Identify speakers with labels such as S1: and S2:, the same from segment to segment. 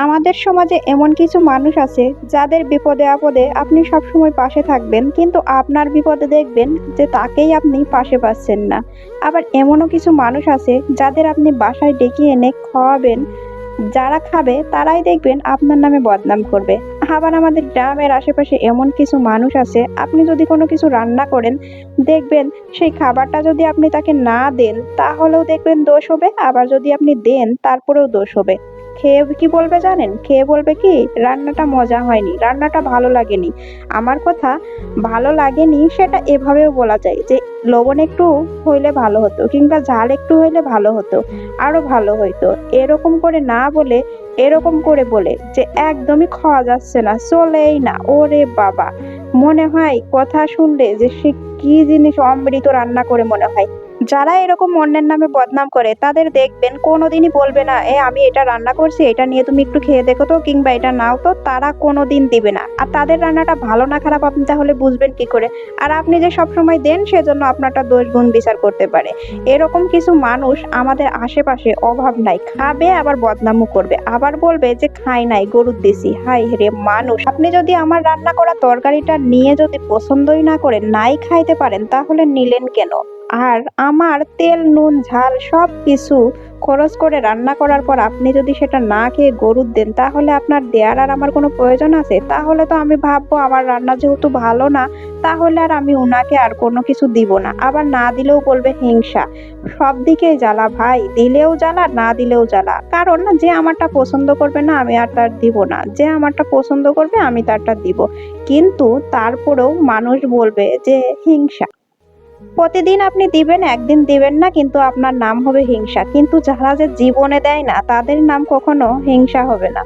S1: আমাদের সমাজে এমন কিছু মানুষ আছে যাদের বিপদে আপদে আপনি সবসময় পাশে থাকবেন, কিন্তু আপনার বিপদে দেখবেন যে তাকেই আপনি পাশে পাচ্ছেন না। আবার এমনও কিছু মানুষ আছে যাদের আপনি বাসায় ডেকে এনে খাওয়াবেন, যারা খাবে তারাই দেখবেন আপনার নামে বদনাম করবে। আবার আমাদের গ্রামের আশেপাশে এমন কিছু মানুষ আছে, আপনি যদি কোনো কিছু রান্না করেন, দেখবেন সেই খাবারটা যদি আপনি তাকে না দেন, তাহলেও দেখবেন দোষ হবে, আবার যদি আপনি দেন, তারপরেও দোষ হবে। খেয়ে কি বলবে জানেন? খেয়ে বলবে কি, রান্নাটা মজা হয়নি, রান্নাটা ভালো লাগেনি। আমার কথা ভালো লাগেনি সেটা এভাবেও বলা যায় যে, লবণ একটু হইলে ভালো হতো কিংবা ঝাল একটু হইলে ভালো হতো, আরও ভালো হইতো। এরকম করে না বলে, এরকম করে বলে যে একদমই খাওয়া যাচ্ছে না, চলেই না। ওরে বাবা। মনে হয়, কথা শুনলে যে সে কি জিনিস অমৃত রান্না করে মনে হয়। যারা এরকম অন্যের নামে বদনাম করে, তাদের দেখবেন কোনোদিনই বলবে না, এ, আমি এটা রান্না করছি, এটা নিয়ে তুমি একটু খেয়ে দেখো তো, কিংবা এটা নাও তো। তারা কোনোদিন দিবে না। আর তাদের রান্নাটা ভালো না খারাপ আপনি তাহলে বুঝবেন কি করে? আর আপনি যে সবসময় দেন, সেজন্য আপনারটা দোষ গুণ বিচার করতে পারে। এরকম কিছু মানুষ আমাদের আশেপাশে অভাব নাই। খাবে, আবার বদনামও করবে। আবার বলবে যে, খাই নাই, গরুর দেশি। হাই রে মানুষ! আপনি যদি আমার রান্না করা তরকারিটা নিয়ে যদি পছন্দই না করে নাই খাইতে পারেন, তাহলে নিলেন কেন? আর আমার তেল, নুন, ঝাল সব কিছু খরচ করে রান্না করার পর আপনি যদি সেটা না খেয়ে গরুর দেন, তাহলে আপনার দেয়ার আর আমার কোনো প্রয়োজন আছে? তাহলে তো আমি ভাববো আমার রান্না যেহেতু ভালো না, তাহলে আর আমি ওনাকে আর কোনো কিছু দিব না। আবার না দিলেও বলবে হিংসা। সব দিকেই জ্বালা ভাই, দিলেও জ্বালা, না দিলেও জ্বালা। কারণ না যে আমারটা পছন্দ করবে না, আমি আর তার দিব না। যে আমারটা পছন্দ করবে, আমি তারটা দিব। কিন্তু তারপরেও মানুষ বলবে যে হিংসা। প্রতিদিন আপনি দিবেন, একদিন দিবেন না, কিন্তু আপনার নাম হবে হিংসা। কিন্তু যারা যে জীবনে দেয় না, তাদের নাম কখনো হিংসা হবে না।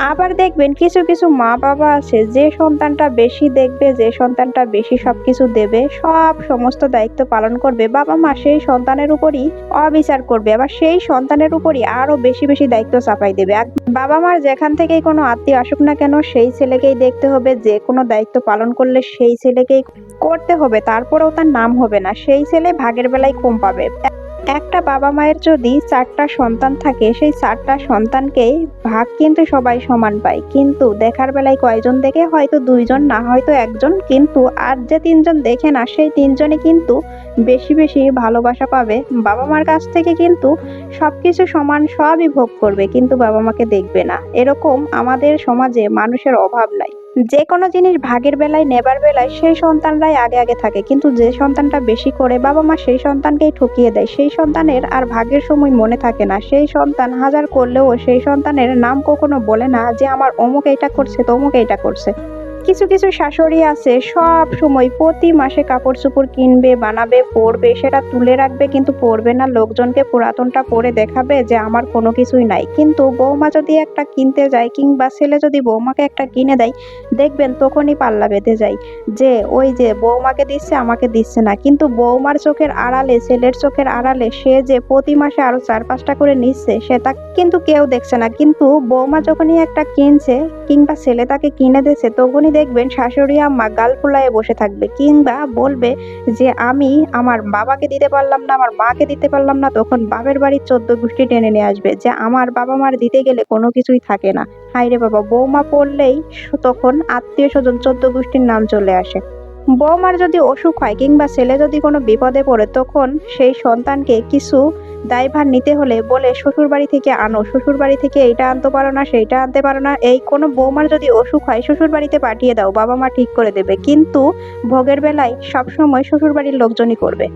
S1: আবার দেখবেন কিছু কিছু মা বাবা আছে, যে সন্তানটা বেশি দেখবে, যে সন্তানটা বেশি সবকিছু দেবে, সব সমস্ত দায়িত্ব পালন করবে, বাবা মা সেই সন্তানের উপরই অবিচার করবে, আবার সেই সন্তানের উপরই আরও বেশি বেশি দায়িত্ব চাপাই দেবে। বাবা মার যেখান থেকেই কোনো আত্মীয় আসুক না কেন, সেই ছেলেকেই দেখতে হবে, যে কোনো দায়িত্ব পালন করলে সেই ছেলেকেই করতে হবে, তারপরেও তার নাম হবে না। সেই ছেলে ভাগের বেলায় কম পাবে। একটা বাবা মায়ের যদি চারটা সন্তান থাকে, সেই চারটা সন্তানকেই ভাগ কিন্তু সবাই সমান পায়। কিন্তু দেখার বেলায় কয়জন দেখে হয়তো দুইজন, না হয়তো একজন। কিন্তু আর যে তিনজন দেখে না, সেই তিনজনে কিন্তু বেশি বেশি ভালোবাসা পাবে। বাবা মার কাছ থেকে কিন্তু সব কিছু সমান সবই ভোগ করবে, কিন্তু বাবা মাকে দেখবে না। এরকম আমাদের সমাজে মানুষের অভাব নাই। যে কোনো জিনিস ভাগের বেলায়, নেবার বেলায় সেই সন্তানরাই আগে আগে থাকে। কিন্তু যে সন্তানটা বেশি করে বাবা মা সেই সন্তানকেই ঠকিয়ে দেয়। সেই সন্তানের আর ভাগের সময় মনে থাকে না। সেই সন্তান হাজার করলেও সেই সন্তানের নাম কখনো বলে না যে, আমার অমুক এইটা করছে, তমুক এইটা করছে। কিছু কিছু শাশুড়ি আছে, সব সময় প্রতি মাসে কাপড় চোপড় কিনবে, বানাবে, পরবে, সেটা তুলে রাখবে, কিন্তু পরবে না। লোকজনকে পুরাতনটা পরে দেখাবে যে আমার কোনো কিছুই নাই। কিন্তু বৌমা যদি একটা কিনতে যায় কিংবা ছেলে যদি বৌমাকে একটা কিনে দেয়, দেখবেন তখনই পাল্লা বেঁধে যায় যে ওই যে বৌমাকে দিচ্ছে, আমাকে দিচ্ছে না। কিন্তু বৌমার চোখের আড়ালে, ছেলের চোখের আড়ালে সে যে প্রতি মাসে আরও চার পাঁচটা করে নিচ্ছে, সেটা কিন্তু কেউ দেখছে না। কিন্তু বৌমা যখনই একটা কিনছে কিংবা ছেলে তাকে কিনে দিচ্ছে, তখনই দেখবেন শাশুড়ি আম্মা গাল ফুলায়ে বসে থাকবে কিংবা বলবে যে, আমি আমার বাবাকে দিতে পারলাম না, আমার মাকে দিতে পারলাম না। তখন বাপের বাড়ির চোদ্দ গোষ্ঠী টেনে নিয়ে আসবে যে, আমার বাবা মার দিতে গেলে কোনো কিছুই থাকে না। হাইরে বাবা, বৌমা পড়লেই তখন আত্মীয় স্বজন চোদ্দ গোষ্ঠীর নাম চলে আসে। বৌমার যদি অসুখ হয় কিংবা ছেলে যদি কোনো বিপদে পড়ে, তখন সেই সন্তানকে কিছু দায়ভার নিতে হলে বলে শ্বশুর বাড়ি থেকে আনো শ্বশুর বাড়ি থেকে এইটা আনতে পারো না, সেইটা আনতে পারো না। এই কোনো বৌমার যদি অসুখ হয় শ্বশুর বাড়িতে পাঠিয়ে দাও, বাবা মা ঠিক করে দেবে। কিন্তু ভোগের বেলায় সবসময় শ্বশুর বাড়ির লোকজনই করবে।